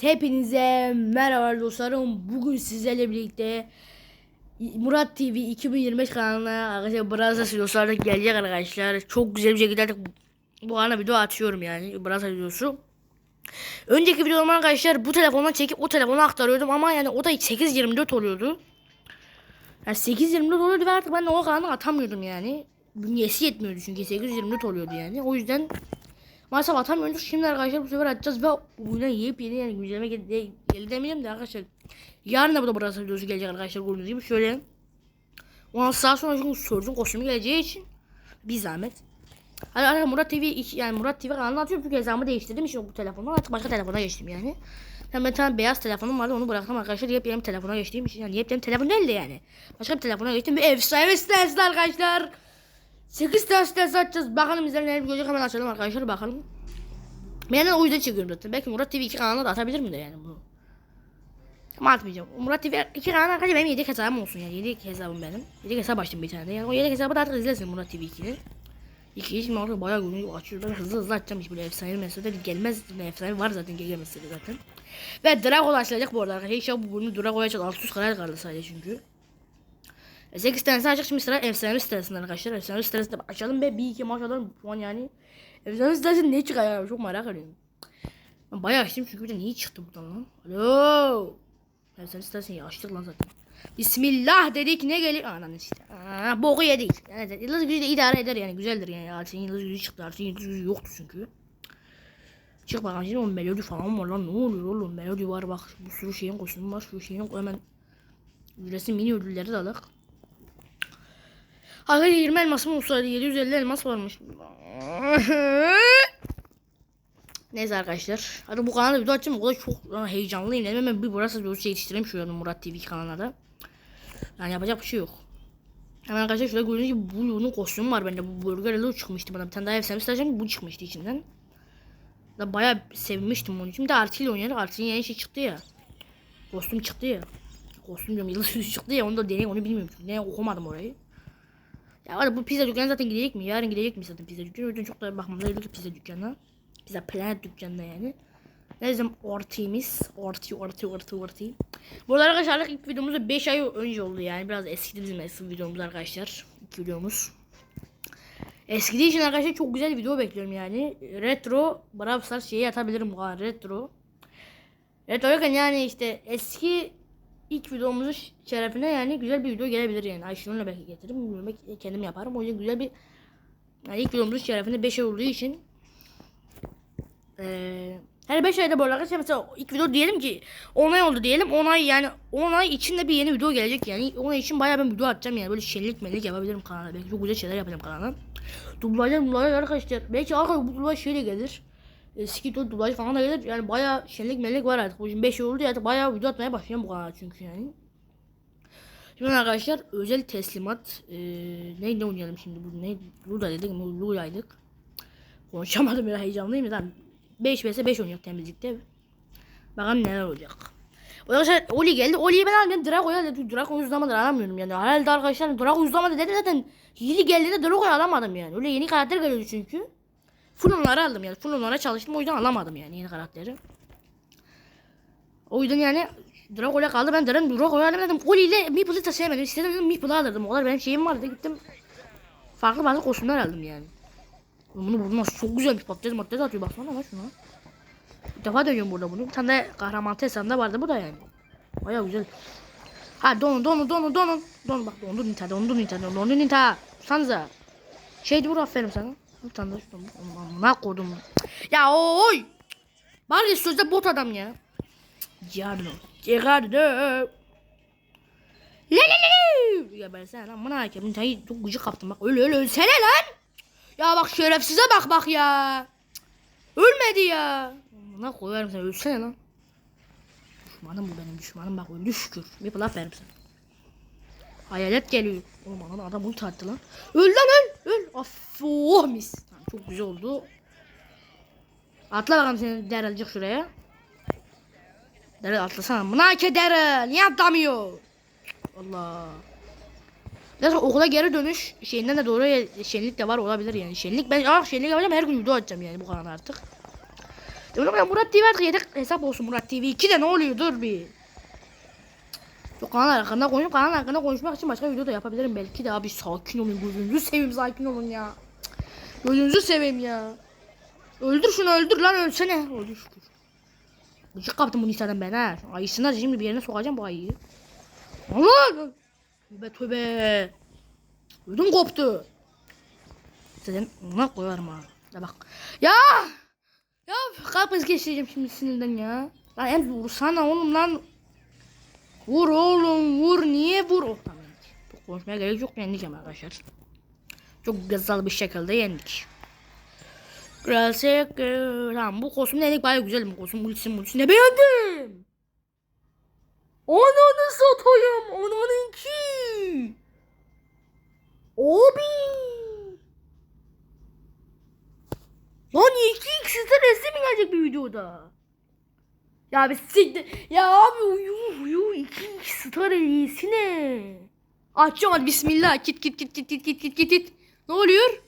Hepinize merhaba dostlarım. Bugün sizlerle birlikte Murat TV 2025 kanalına arkadaşlar Brazzers dostlarla gelecek arkadaşlar. Çok güzel bir şekilde artık bu kanala video atıyorum yani. Brazzers videosu. Önceki videolarımı arkadaşlar bu telefondan çekip o telefona aktarıyordum ama yani o da 8.24 oluyordu. Yani 8.24 oluyordu ve artık ben de o kanala atamıyordum yani. Bünyesi yetmiyordu çünkü 8.24 oluyordu yani. O yüzden Maalesef atamıyoruz. Şimdi arkadaşlar bu sefer atacağız ve oyuna yepyeni yani güncelleme geldi, geldi demeyelim de arkadaşlar. Yarın da bu da burası videosu gelecek arkadaşlar gördüğünüz gibi şöyle. Ondan saat sonra çünkü Surge'un kostümü geleceği için bir zahmet. Hadi arkadaşlar Murat TV yani Murat TV kanalını atıyorum çünkü hesabımı değiştirdim için bu telefondan artık başka telefona geçtim yani. Yani ben tane beyaz telefonum vardı onu bıraktım arkadaşlar yepyeni telefona geçtiğim için yani yepyeni telefon değildi yani. Başka bir telefona geçtim bir efsane sitesi arkadaşlar. 8 tane sitesi açacağız. Bakalım izleyenler bir görecek hemen açalım arkadaşlar bakalım. Ben o yüzden çekiyorum zaten. Belki Murat TV 2 kanalına da atabilirim de yani bunu. Ama atmayacağım. Murat TV 2 kanalına arkadaşlar benim yedek hesabım olsun yani. Yedek hesabım benim. Yedek hesap açtım bir tane de. Yani o yedek hesabı da artık izlesin Murat TV 2'yi. İki şimdi orada bayağı günü açıyorum. Ben hızlı hızlı açacağım hiç böyle efsane mesele gelmez. Ne efsane var zaten mesele zaten. Ve Drago açılacak bu arada arkadaşlar. İnşallah bu bölümü Drago'ya açacak. 600 karar kaldı sadece çünkü. 8 tanesi açacak şimdi sıra efsane sitesinden arkadaşlar. Efsane sitesinde açalım ve bir iki maç alalım şu an yani. Efsane sitesi ne çıkar çok merak ediyorum. Ben bayağı açtım çünkü bir de niye çıktı buradan lan? Alo. Efsane sitesini açtık lan zaten. Bismillah dedik ne gelir? Ananı işte. Aa, boku yedik. Yani yıldız gücü de idare eder yani güzeldir yani. Artık yıldız gücü çıktı. Artık yıldız gücü yoktu çünkü. Çık bakalım şimdi o melodi falan var lan ne oluyor oğlum melodi var bak bir sürü şeyin kostümü var şu şeyin hemen ücretsiz mini ödülleri de alak. Hayır 20 elmasım olsaydı 750 elmas varmış. Neyse arkadaşlar. Hadi bu kanalda video açacağım. O da çok heyecanlıyım. Yani hemen bir burası videosu yetiştireyim şu an Murat TV kanalına da. Yani yapacak bir şey yok. Hemen arkadaşlar şurada gördüğünüz gibi bu Lu'nun kostümü var bende. Bu Burger Lu çıkmıştı bana. Bir tane daha efsane stajım bu çıkmıştı içinden. Da bayağı sevmiştim onu. Şimdi artıyla oynadık. Artıyla yeni şey çıktı ya. Kostüm çıktı ya. Kostüm diyorum yıldız çıktı ya. Onu da deneyim onu bilmiyorum. Ne okumadım orayı. Ya var bu pizza dükkanı zaten gidecek mi? Yarın gidecek mi zaten pizza dükkanı? O çok da bakmam ki pizza dükkanına. Pizza planet dükkanına yani. Ne zaman ortimiz? Orti, orti, orti, orti. Bu arada arkadaşlar ilk videomuz 5 ay önce oldu yani. Biraz eskidi bizim eski videomuz arkadaşlar. İlk videomuz. Eskidiği için arkadaşlar çok güzel bir video bekliyorum yani. Retro, Brawl Stars şeyi atabilirim bu kadar retro. Retro yakın yani işte eski ilk videomuzun şerefine yani güzel bir video gelebilir yani. Ayşenur'la belki getiririm. bilmiyorum, Belki kendim yaparım. O yüzden güzel bir yani ilk videomuzun şerefine 5 ay olduğu için eee her 5 ayda böyle arkadaşlar mesela ilk video diyelim ki 10 ay oldu diyelim 10 ay yani 10 ay içinde bir yeni video gelecek yani 10 ay için bayağı ben video atacağım yani böyle şenlik melik yapabilirim kanala belki çok güzel şeyler yapacağım kanala dublajlar dublajlar arkadaşlar belki arkadaşlar bu dublaj şeyle gelir eski to dublaj falan da gelir yani bayağı şenlik melik var artık bu 5 ay oldu ya bayağı video atmaya başlayacağım bu kanala çünkü yani Şimdi arkadaşlar özel teslimat ee, neydi oynayalım şimdi bu ne Lula dedik Lula'ydık konuşamadım biraz heyecanlıyım da 5 vs 5 oynayacak temizlikte. Bakalım neler olacak. Arkadaşlar Oli geldi. Oli'yi ben aldım. Drago'ya dedi. Drago uzlamadı alamıyorum yani. Herhalde arkadaşlar Drago uzlamadı dedi zaten. Hili geldi de Drago'yu alamadım yani. Öyle yeni karakter geliyordu çünkü. Full onları aldım yani. Full onlara çalıştım. O yüzden alamadım yani yeni karakteri. O yüzden yani Drago'yla kaldı. Ben dedim Drago'yu aldım dedim. Oli ile Meeple'ı taşıyamadım. İstedim dedim Meeple'ı alırdım. O kadar benim şeyim vardı. Gittim. Farklı farklı kostümler aldım yani. Bunu nasıl çok güzel bir patates patates atıyor baksana lan şuna. Bir defa dönüyorum burada bunu. Bir tane de kahraman tesanda vardı bu da yani. Baya güzel. Ha donun donun donun donun. Don bak dondu Nita dondu Nita dondu Nita. Sanza. Şeydi vur aferin sana. Şuradan. Ne koydum. Ya oy. Bari sözde bot adam ya. Giardo. Giardo. Le le le. Ya ben sen lan bana hakem. Nita'yı çok gıcık kaptım bak. Öyle öyle ölsene lan. Ya bak şerefsize bak bak ya. Ölmedi ya. Ne koyarım sen ölsene lan. Düşmanım bu benim düşmanım bak öldü şükür. Bir laf verim sana. Hayalet geliyor. Oğlum adam adam ulti attı lan. Öl lan öl. Of oh mis. Çok güzel oldu. Atla bakalım seni Daryl'cık şuraya. Daryl atlasana. Buna ki Daryl. Niye atlamıyor? Allah. Zaten okula geri dönüş şeyinden de doğru şenlik de var olabilir yani. Şenlik ben ah şenlik yapacağım her gün video atacağım yani bu kanal artık. Dur ya Murat TV artık yedek hesap olsun Murat TV 2 de ne oluyor dur bir. Şu kanal hakkında konuşup kanal hakkında konuşmak için başka video da yapabilirim belki de abi sakin olun gözünüzü seveyim sakin olun ya. Gözünüzü seveyim ya. Öldür şunu öldür lan ölsene. Öldür şükür. Gıcık kaptım bunu isteden ben ha. Ayısına şimdi bir yerine sokacağım bu ayıyı. Allah! Tövbe tövbe. Ödüm koptu. Zaten ona koyarım ha. Ya bak. Ya! Ya kalp krizi geçireceğim şimdi sinirden ya. Lan hem vursana oğlum lan. Vur oğlum vur niye vur? Oh, tamam. Çok konuşmaya gerek yok yeneceğim arkadaşlar. Çok gazalı bir şekilde yendik. Klasik. Tamam bu kostüm dedik baya güzel bu kostüm. Ultisi multisi ne beğendim. Ananı satayım. Ananın ki. Abi. Lan iki de resim gelecek bir videoda? Ya bir siktir. Ya abi uyu uyu iki iki star iyisi ne? Açacağım hadi bismillah. Git git git git git git git git git. Ne oluyor?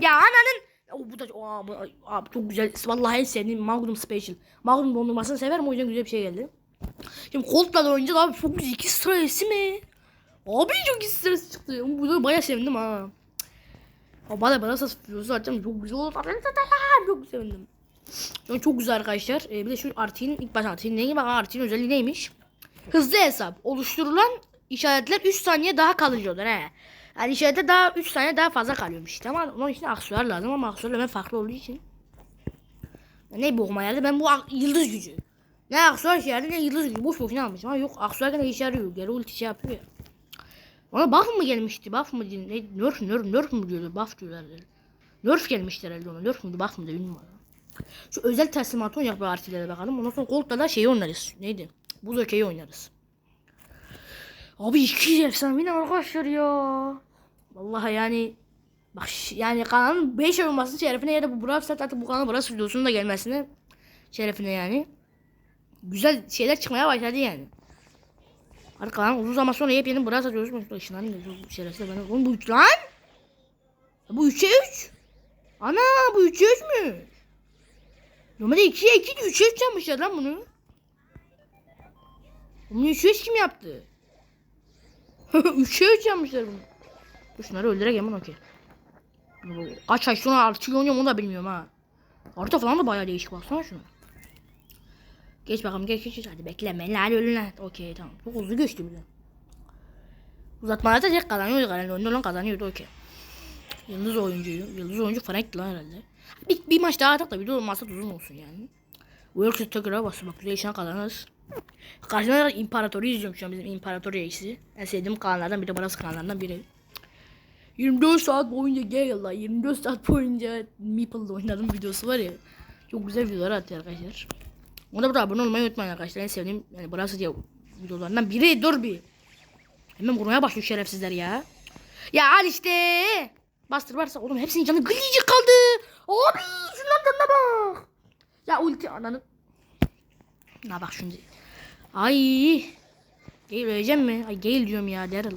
Ya ananın. O bu da Aa, bu- abi çok güzel. Vallahi en sevdiğim Magnum Special. Magnum dondurmasını severim o yüzden güzel bir şey geldi. Şimdi Colt'la oynayacağız abi çok güzel. iki sırası mi? Abi çok iki sırası çıktı. Bu da bayağı sevindim ha. Ama bana bana sas zaten çok güzel oldu. Çok sevindim. Yani çok güzel arkadaşlar. Ee, bir de şu Artin ilk başta Artin neydi? Bak Artin özelliği neymiş? Hızlı hesap. Oluşturulan işaretler 3 saniye daha kalıcı olur he. Yani işarette daha 3 saniye daha fazla kalıyormuş işte ama onun için aksesuar lazım ama aksesuar hemen farklı olduğu için. Ne bu okuma yerde ben bu yıldız gücü. Ne aksesuar işareti ne yıldız gücü. Boş boşuna almışım ama yok aksesuar gene işe yarıyor. Geri ulti şey yapıyor ya. Ona buff mı gelmişti? Buff mı? Ne? Nerf, nerf, nerf mu diyordu? Buff diyorlardı. Nerf gelmişti herhalde ona. Nerf müydü? Buff mıydı? Bilmiyorum. Şu özel teslimatı oynayacak bir artilere bakalım. Ondan sonra Gold'da da şeyi oynarız. Neydi? Buz ökeyi oynarız. Abi iki efsane arkadaşlar ya. Vallahi yani bak yani kanalın 5 olması şerefine ya da bu Brawl Stars artık bu kanalın Brawl videosunun da gelmesine şerefine yani. Güzel şeyler çıkmaya başladı yani. Artık kanalın uzun zaman sonra yepyeni Brawl Stars videosu ışınlanıyor. Bu şerefsiz bana. Oğlum bu 3 lan. Bu 3'e 3. Ana bu 3'e 3 mü? Normalde 2'ye 2 de 3'e 3 yapmışlar lan bunu. Bunu 3'e 3 kim yaptı? 3'e 3 yapmışlar bunu. Dur şunları öldürek hemen okey. Kaç ay sonra artık oynuyorum onu da bilmiyorum ha. Harita falan da bayağı değişik baksana şuna. Geç bakalım geç geç geç. hadi bekleme lan ölün lan. Okey tamam çok hızlı geçti bile. Uzatmalarda tek kazanıyordu herhalde önde olan kazanıyordu okey. Yıldız oyuncuyu. Yıldız oyuncu Frank'ti lan herhalde. Bir, bir maç daha atak da video olmazsa uzun olsun yani. World Tucker'a bastı bak güzel işine kazanırız. Karşımda da İmparatoru izliyorum şu an bizim İmparator Reis'i. En sevdiğim kanallardan biri Baras kanallardan biri. 24 saat boyunca gel la 24 saat boyunca Meeple'da oynadım videosu var ya. Çok güzel videolar atıyor arkadaşlar. Ona burada abone olmayı unutmayın arkadaşlar. En sevdiğim yani Baras diye videolarından biri. Dur bir. Hemen vurmaya başlıyor şerefsizler ya. Ya al işte. Bastır varsa oğlum hepsinin canı gıcık kaldı. Abi şunların canına bak. Ya ulti ananı. Na bak şimdi. Ay. Gale öleceğim mi? Ay Gale diyorum ya Daryl.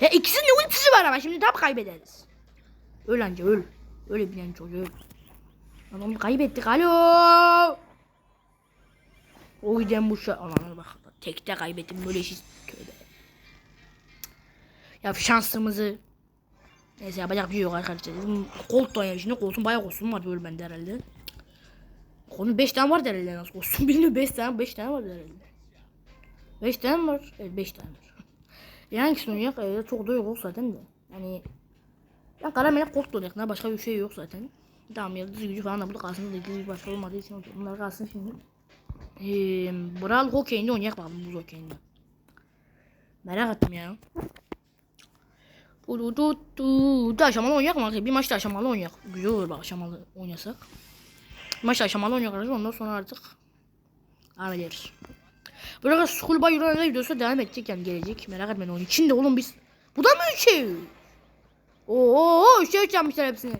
Ya ikisinin de ultisi var ama şimdi tam kaybederiz. Öl anca öl. Öyle bilen çocuğu öl. Adamı kaybettik alo. O yüzden bu şey. Ananı bak. Tekte kaybettim böyle şey. Tövbe. Ya şansımızı Neyse yapacak bir şey yok arkadaşlar. Colt da oynuyor şimdi. Colt'un bayağı kostümü var böyle bende herhalde. Colt'un 5 tane var herhalde nasıl kostüm bilmiyorum 5 tane 5 tane var herhalde. 5 tane var? Evet 5 tane var. Yani hangisini oynayak? Ee, çok da yok zaten de. Yani ben kara melek Colt da oynayak. Ne başka bir şey yok zaten. Tamam yıldız gücü falan da burada kalsın. Yıldız gücü başka olmadığı için. Bunlar kalsın şimdi. Eee Brawl Hokey'inde oynayak bakalım buz hokeyinde. Merak ettim ya. Du du du. Da aşamalı oynayak mı? Bir maçta aşamalı oynayak. Güzel olur bak aşamalı oynasak. Maçta aşamalı arkadaşlar. Ondan sonra artık hallederiz. Böyle School by Euro videosu devam edecek yani gelecek. Merak etmeyin onun içinde oğlum biz. Bu da mı üç şey? Oo, üç yapmışlar hepsini.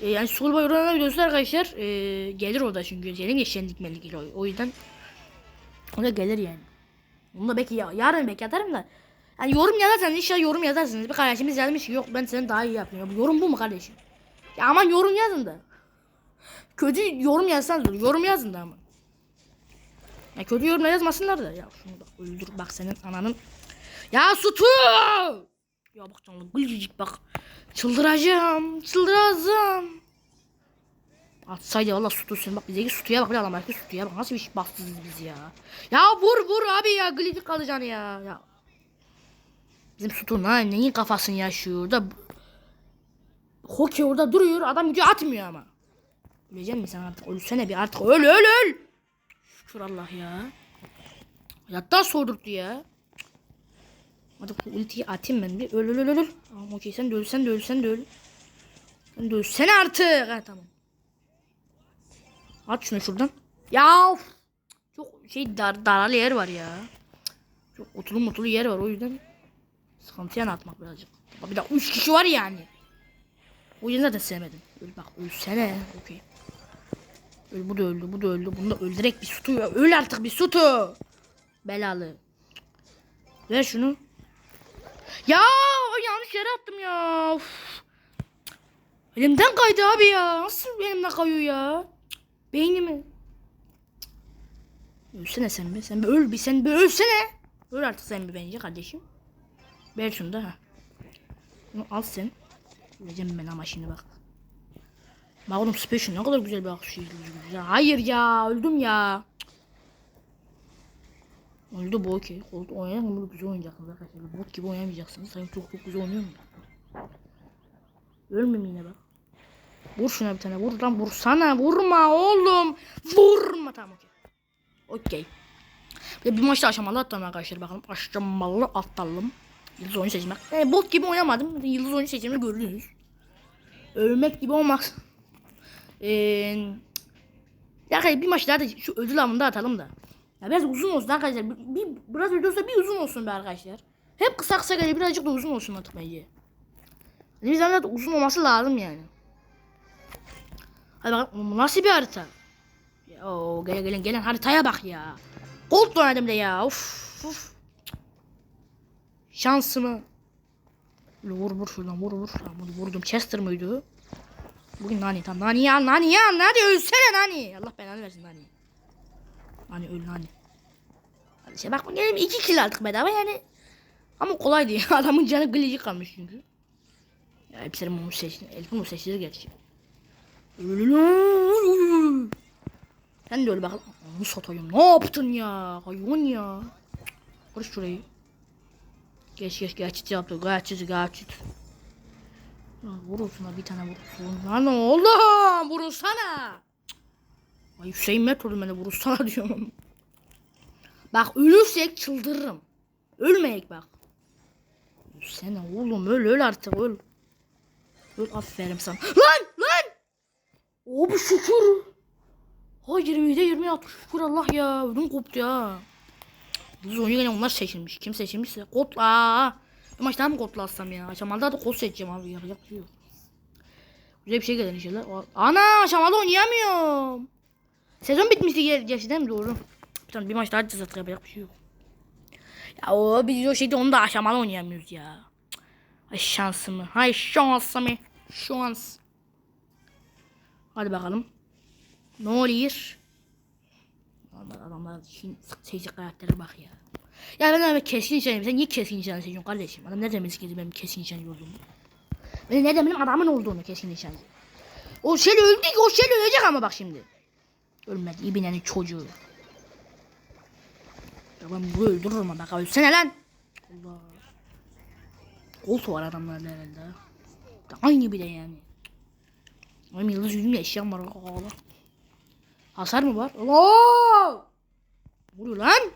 E, yani School by Euro videosu arkadaşlar e, gelir o da çünkü. Senin geçenlik menlik o, o yüzden o da gelir yani. Onu da belki ya, yarın belki atarım da. Yani yorum yazarsanız inşallah yorum yazarsınız. Bir kardeşimiz yazmış ki yok ben seni daha iyi yapıyorum. Yorum bu mu kardeşim? Ya aman yorum yazın da. Kötü yorum yazsanız yorum yazın da ama. Ya kötü yorum yazmasınlar da ya şunu bak öldür bak senin ananın. Ya sütü. Ya bak canım gülcük bak. Çıldıracağım. Çıldıracağım. Atsaydı valla sütü sen bak bizdeki sütüye bak bir belki sütüye bak nasıl bir şey bahtsızız biz ya. Ya vur vur abi ya gülcük kalacaksın ya. ya. Bizim sütun ha neyin kafasını yaşıyor da. Hockey orada duruyor adam gücü atmıyor ama. Ölecek misin sen artık ölsene bir artık öl öl öl. Şükür Allah ya. Hayattan soğudurdu ya. Hadi ultiyi atayım ben bir. Öl öl öl öl. Tamam okey sen de öl de öl sen de öl. Sen de ölsene artık. Ha tamam. At şunu şuradan. Ya of. Çok şey dar, daralı yer var ya. Çok otulu mutulu yer var o yüzden. Sıkıntıya atmak birazcık. Bir de 3 kişi var yani. O yüzden zaten sevmedim. Öl bak ölsene. Okey. Öl bu da öldü bu da öldü. Bunu da öldürek bir ya. Öl artık bir sütü. Belalı. Ver şunu. Ya yanlış yere attım ya. Uf. Elimden kaydı abi ya. Nasıl elimden kayıyor ya? Beynimi. Ölsene sen bir. Sen bir öl bir. Sen bir ölsene. Öl artık sen bir bence kardeşim. Ver şunu da. Bunu al sen. Öleceğim ben ama şimdi bak. Bak oğlum special ne kadar güzel bir akış ya. Hayır ya öldüm ya. Öldü bu okey. Oynayan bunu güzel oynayacaksınız arkadaşlar. Bot gibi oynamayacaksınız. Sanki çok çok güzel oynuyor mu? Ölmem yine bak. Vur şuna bir tane vur lan vursana vurma oğlum. Vurma tamam okey. Okey. Bir, maçta aşamalı attalım arkadaşlar bakalım. Aşamalı attalım. Yıldız oyunu seçmek. E, bot gibi oynamadım. Yıldız oyunu seçimi gördünüz. Ölmek gibi olmaz. Eee ya bir maç daha da şu ödül avında atalım da. Ya biraz uzun olsun arkadaşlar. Bir, bir biraz ödül olsa bir uzun olsun be arkadaşlar. Hep kısa kısa geliyor birazcık da uzun olsun artık bence. Zaman da uzun olması lazım yani. Hadi bakalım bu nasıl bir harita? Ya, o gelen gelen gelen haritaya bak ya. Gold oynadım de ya. Uf, uf. Şansımı. Vur vur şuradan vur vur. Bunu vurdum. Chester mıydı? Bugün Nani tam Nani ya Nani ya Nani ölsene Nani. Allah belanı versin Nani. Nani öl Nani. Hadi işte bak gelelim iki kill aldık bedava yani. Ama kolaydı ya. Adamın canı glitch'i kalmış çünkü. Ya hepsini mumu seçti. Elif'i mu seçti gerçi. Sen de öyle bakalım. Onu satayım. Ne yaptın ya? Hayvan ya. Kır şurayı. Geç geç geçit yaptı. Geçit. Lan vurun şuna bir tane vurursun. Lan oğlum vurursana. Ay Hüseyin Metrolü beni vurursana diyorum. Bak ölürsek çıldırırım. Ölmeyek bak. Ölsene oğlum öl öl artık öl. Öl aferin sana. Lan lan. O bu şükür. Ha 20'de 20 atmış şükür Allah ya. Ödüm koptu ya. Biz oyunu gene onlar seçilmiş. Kim seçilmişse kodla. Bu maçta mı kodla atsam ya? Aşamalıda da kod seçeceğim abi. Yapacak bir şey yok. Güzel bir şey gelir inşallah. Ana aşamalı oynayamıyorum. Sezon bitmişti ger- gerçi değil mi? Doğru. Bir tane bir maç daha atacağız artık yapacak bir şey yok. Ya o biz o şeyde onu da aşamalı oynayamıyoruz ya. Ay şansımı. Hay şansımı. Şans. Hadi bakalım. Ne oluyor? Adamlar, adamlar şimdi seçecek karaktere bak ya. Ya ben öyle keskin nişancıyım. Sen niye keskin nişancı seçiyorsun kardeşim? Adam nereden bilsin ki benim keskin nişancı olduğumu? Ben nereden benim adamın olduğunu keskin nişancı? O şey öldü ki o şey ölecek ama bak şimdi. Ölmedi ibinenin çocuğu. Ya ben bunu öldürürüm bak ölsene lan. Allah. Koltuğu var adamlarda herhalde. ha. Aynı bir de yani. Benim yıldız yüzümle eşyam var. Allah. Hasar mı var? Allah! Vuruyor lan.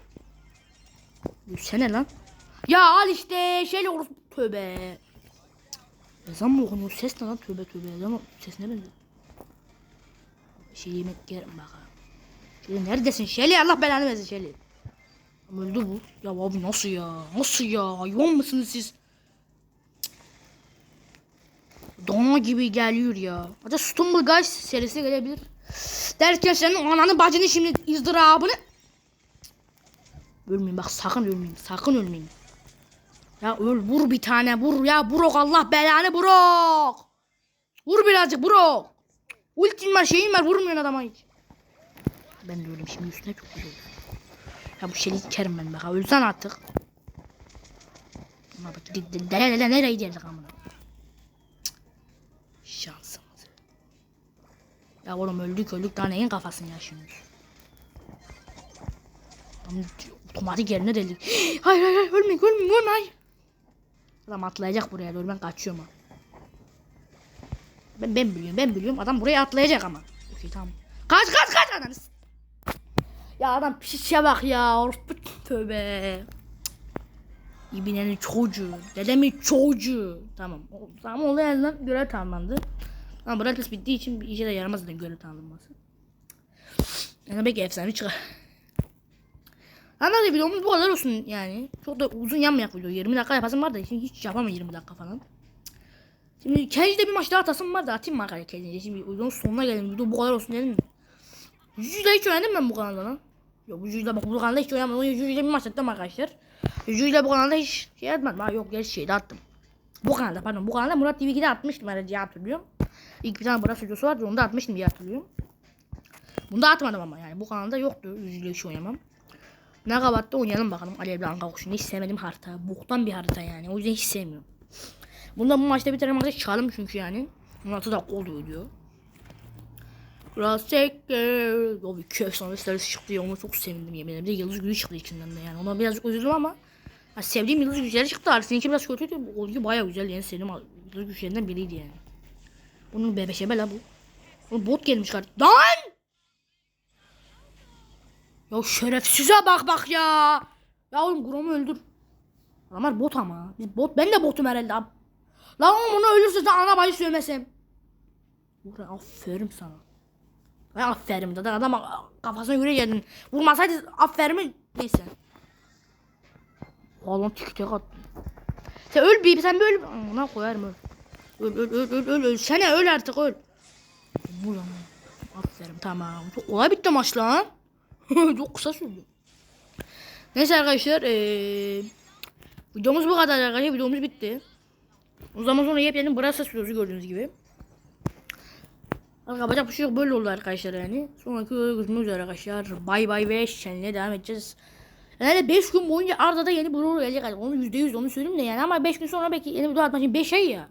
Ölsene lan. Ya al işte şeyle vur. Tövbe. Ezan mı okunuyor? Ses ne lan? Tövbe tövbe. Ezan? Ses ne benziyor? Şey yemek yerim. Şeli neredesin? Şeli Allah belanı versin Şeli. Öldü bu. Ya abi nasıl ya? Nasıl ya? Hayvan mısınız siz? Dona gibi geliyor ya. Hatta Stumble Guys serisi gelebilir. Derken senin ananı bacını şimdi izdırabını. Ölmeyin bak sakın ölmeyin. Sakın ölmeyin. Ya öl vur bir tane vur ya Brok Allah belanı Brok. Vur birazcık Brok. Ultin var şeyin var vurmuyorsun adama hiç. Ben de öyleyim şimdi üstüne çok güzel. Ya bu şeyi sikerim ben bak. Ölsen artık. Ama bak de- de- dele dele nereye geldik amına. Ya oğlum öldük öldük daha neyin kafasını yaşıyorsunuz? Otomatik yerine deldik. Hayır hayır hayır ölmeyin ölmeyin ölmeyin hayır. Adam atlayacak buraya doğru ben kaçıyorum ha. Ben, ben biliyorum ben biliyorum adam buraya atlayacak ama. Okey tamam. Kaç kaç kaç ananı. Ya adam pişişe bak ya. Orospu tövbe. İbinenin çocuğu. Dedemin çocuğu. Tamam. Tamam olay elinden görev tamamlandı. Ama Bratis bittiği için bir işe de yaramaz zaten görev tamamlanması. Yani belki efsane çıkar. Anladın videomuz bu kadar olsun yani. Çok da uzun yanmayak video. 20 dakika yapasım var da hiç yapamam 20 dakika falan. Şimdi Kenji'de bir maç daha atasım var da atayım mı arkadaşlar Kenji'de. Şimdi videonun sonuna geldim. Video bu kadar olsun dedim mi? Juju'da hiç oynadım ben bu kanalda lan. Yok bu Juju'da bak bu kanalda hiç oynamadım. Juju'da bir maç attım arkadaşlar. Juju'da bu kanalda hiç şey atmadım. Ha yok gerçi şeyde attım. Bu kanalda pardon bu kanalda Murat TV2'de atmıştım herhalde hatırlıyorum. İlk bir tane Murat videosu vardı onu da atmıştım diye hatırlıyorum. Bunu da atmadım ama yani bu kanalda yoktu. Juju'da hiç oynamam. Megawatt'ta oynayalım bakalım Alevli Anka Kuşu'nu. Hiç sevmedim harita. Boktan bir harita yani. O yüzden hiç sevmiyorum. Bunda bu maçta bir tane maçta çünkü yani. 16 dakika oldu video. Graseker. O bir köy serisi çıktı ya çok sevindim yemin ederim. Yıldız gücü çıktı içinden de yani. Ona birazcık üzüldüm ama ya sevdiğim yıldız güçleri çıktı. Arsenal'inki biraz kötüydü. O gücü baya güzel yani sevdiğim yıldız güçlerinden biriydi yani. Bunun bebeşebe la bu. Oğlum bot gelmiş kardeşim. Lan! Ya şerefsize bak bak ya. Ya oğlum Grom'u öldür. Adamlar bot ama. Biz bot ben de botum herhalde abi. Lan oğlum bunu ölürse de ana bayı sövmesem. Uğra aferin sana. Ay aferin adam kafasına göre geldin. Vurmasaydı aferin mi? Neyse. Oğlum tik tek attı. Sen öl bir sen böyle ona koyarım öl. Öl öl öl öl öl öl. Sen öl artık öl. Bu lan. Aferin tamam. Çok kolay bitti maç lan. Çok kısa sürdü. Neyse arkadaşlar eee videomuz bu kadar arkadaşlar videomuz bitti. O zaman sonra yepyeni Brasa videosu gördüğünüz gibi. Yapacak bir şey yok böyle oldu arkadaşlar yani. Sonraki görüşmek üzere arkadaşlar. Bay bay ve şenliğe devam edeceğiz. Yani 5 gün boyunca Arda'da yeni bir rol gelecek. Yani onu %100 onu söyleyeyim de yani ama 5 gün sonra belki yeni video atmak için 5 ay ya.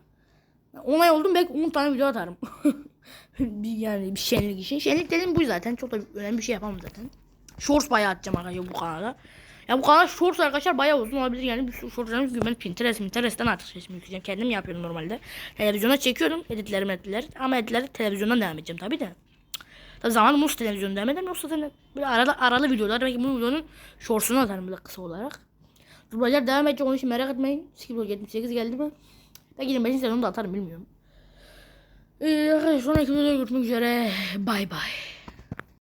10 ay oldum belki 10 tane video atarım. yani bir şenlik için. Şenlik dedim bu zaten. Çok da önemli bir şey yapamam zaten. Shorts bayağı atacağım arkadaşlar bu kanala. Ya bu kanal shorts arkadaşlar bayağı uzun olabilir yani bir sürü shortslarımız gibi ben Pinterest Pinterest'ten artık resmi yükleyeceğim. Kendim yapıyorum normalde. Televizyona çekiyorum editlerimi editler ama editleri televizyondan devam edeceğim tabi de. Tabi zaman Mus televizyonda devam ederim yoksa zaten böyle aralı, aralı videolar belki bu videonun shortsunu atarım böyle kısa olarak. Dublajlar devam edecek onun için merak etmeyin. Skiblo 78 geldi mi? Belki 25. sezonu da atarım bilmiyorum. Ee, arkadaşlar sonraki videoda görüşmek üzere. Bay bay.